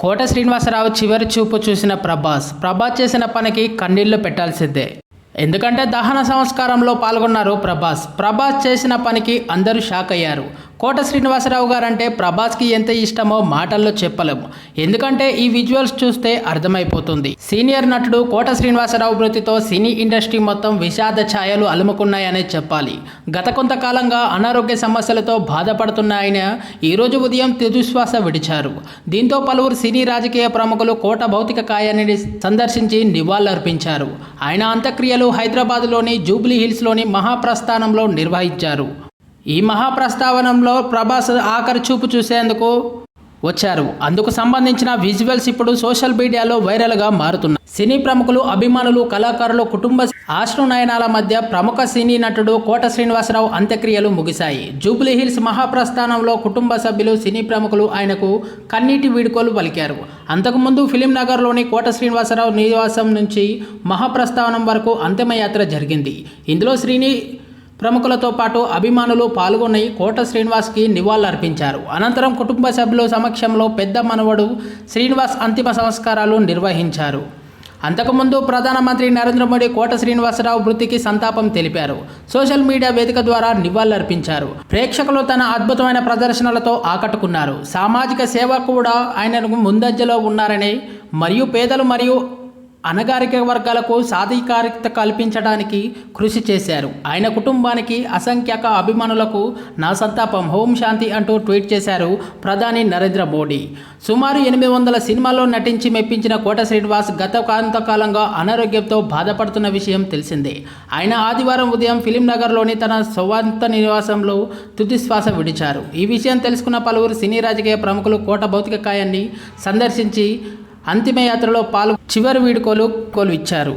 కోట శ్రీనివాసరావు చివరి చూపు చూసిన ప్రభాస్ ప్రభాస్ చేసిన పనికి కన్నీళ్ళు పెట్టాల్సిందే. ఎందుకంటే దహన సంస్కారంలో పాల్గొన్నారు ప్రభాస్. ప్రభాస్ చేసిన పనికి అందరూ షాక్ అయ్యారు కోట శ్రీనివాసరావు గారంటే ప్రభాస్కి ఎంత ఇష్టమో మాటల్లో చెప్పలేము. ఎందుకంటే ఈ విజువల్స్ చూస్తే అర్థమైపోతుంది. సీనియర్ నటుడు కోట శ్రీనివాసరావు మృతితో సినీ ఇండస్ట్రీ మొత్తం విషాద ఛాయలు అలుముకున్నాయనే చెప్పాలి. గత కొంతకాలంగా అనారోగ్య సమస్యలతో బాధపడుతున్న ఆయన ఈరోజు ఉదయం తుదిశ్వాస విడిచారు. దీంతో పలువురు సినీ రాజకీయ ప్రముఖులు కోట భౌతిక కాయాన్ని సందర్శించి నివాళులర్పించారు. ఆయన అంత్యక్రియలు హైదరాబాద్లోని జూబ్లీ హిల్స్లోని మహాప్రస్థానంలో నిర్వహించారు. ఈ మహాప్రస్తావనంలో ప్రభాస్ ఆఖరి చూపు చూసేందుకు వచ్చారు. అందుకు సంబంధించిన విజువల్స్ ఇప్పుడు సోషల్ మీడియాలో వైరల్గా మారుతున్నాయి. సినీ ప్రముఖులు అభిమానులు కళాకారులు కుటుంబ ఆశ్రునయనాల మధ్య ప్రముఖ సినీ నటుడు కోట శ్రీనివాసరావు అంత్యక్రియలు ముగిశాయి. జూబ్లీ హిల్స్ మహాప్రస్థానంలో కుటుంబ సభ్యులు సినీ ప్రముఖులు ఆయనకు కన్నీటి వీడుకోలు పలికారు. అంతకుముందు ఫిలిం నగర్లోని కోట శ్రీనివాసరావు నివాసం నుంచి మహాప్రస్థానం వరకు అంతిమయాత్ర జరిగింది. ఇందులో శ్రీని ప్రముఖులతో పాటు అభిమానులు పాల్గొని కోట శ్రీనివాస్కి నివాళులర్పించారు. అనంతరం కుటుంబ సభ్యుల సమక్షంలో పెద్ద మనవడు శ్రీనివాస్ అంతిమ సంస్కారాలు నిర్వహించారు. అంతకుముందు ప్రధానమంత్రి నరేంద్ర మోడీ కోట శ్రీనివాసరావు మృతికి సంతాపం తెలిపారు. సోషల్ మీడియా వేదిక ద్వారా నివాళులర్పించారు. ప్రేక్షకులు తన అద్భుతమైన ప్రదర్శనలతో ఆకట్టుకున్నారు. సామాజిక సేవ కూడా ఆయనకు ముందంజలో ఉన్నారని మరియు పేదలు మరియు అనగారిక వర్గాలకు సాధికారికత కల్పించడానికి కృషి చేశారు. ఆయన కుటుంబానికి అసంఖ్యాక అభిమానులకు నా సంతాపం హోం శాంతి అంటూ ట్వీట్ చేశారు ప్రధాని నరేంద్ర మోడీ. సుమారు ఎనిమిది వందల సినిమాల్లో నటించి మెప్పించిన కోట శ్రీనివాస్ గత కొంతకాలంగా అనారోగ్యంతో బాధపడుతున్న విషయం తెలిసిందే. ఆయన ఆదివారం ఉదయం ఫిలిం నగర్లోని తన స్వంత నివాసంలో తుదిశ్వాస విడిచారు. ఈ విషయం తెలుసుకున్న పలువురు సినీ రాజకీయ ప్రముఖులు కోట భౌతిక కాయాన్ని సందర్శించి అంతిమయాత్రలో పాల్గొ చివరి వీడుకోలు కోలు ఇచ్చారు.